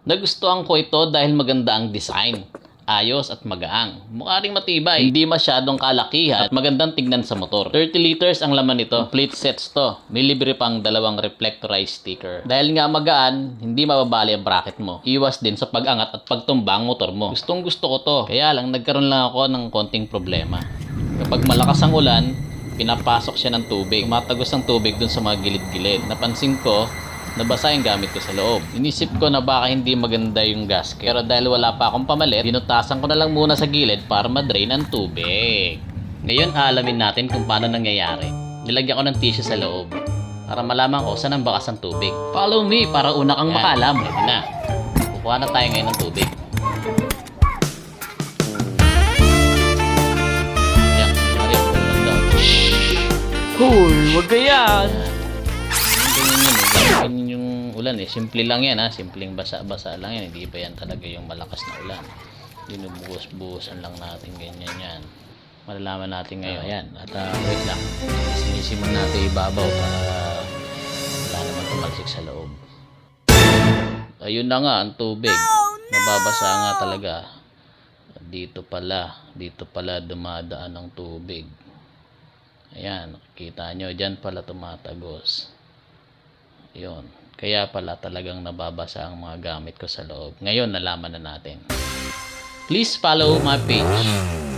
Nagustuhan ko ito dahil maganda ang design. Ayos at magaang. Mukha ring matibay. Hindi masyadong kalakihan at magandang tignan sa motor. 30 liters ang laman nito. Complete sets to. May libre pang dalawang reflectorized sticker. Dahil nga magaan, hindi mababali ang bracket mo. Iwas din sa pag-angat at pagtumba ang motor mo. Gustong gusto ko to. Kaya lang nagkaroon lang ako ng konting problema. Kapag malakas ang ulan, pinapasok siya ng tubig. Matagos ang tubig dun sa mga gilid-gilid. Napansin ko, nabasa yung gamit ko sa loob. Inisip ko na baka hindi maganda yung gasket. Pero dahil wala pa akong pamalit, binutasan ko na lang muna sa gilid para madrain ang tubig. Ngayon, aalamin natin kung paano nangyayari. Nilagyan ko ng tissue sa loob para malaman ko saan ang bakas ng tubig. Follow me para una kang makalam. Ready na. Kukuha na tayo ngayon ng tubig. Yan, daw. Hoy, wag. Ganyan yun Ganyan yung ulan eh. Simple lang yan ha. Simpleng basa-basa lang yan. Hindi pa yan talaga yung malakas na ulan. Binubuhos-buhosan lang natin ganyan yan. Malalaman natin ngayon. Ayan. At ah, wait lang. Sinisimon natin ibabaw para wala naman tumalsik sa loob. Ayun na nga ang tubig. Nababasa nga talaga. Dito pala. Dito pala dumadaan ang tubig. Ayan, nakikita nyo, dyan pala tumatagos. Yun. Kaya pala talagang nababasa ang mga gamit ko sa loob. Ngayon, nalaman na natin. Please follow my page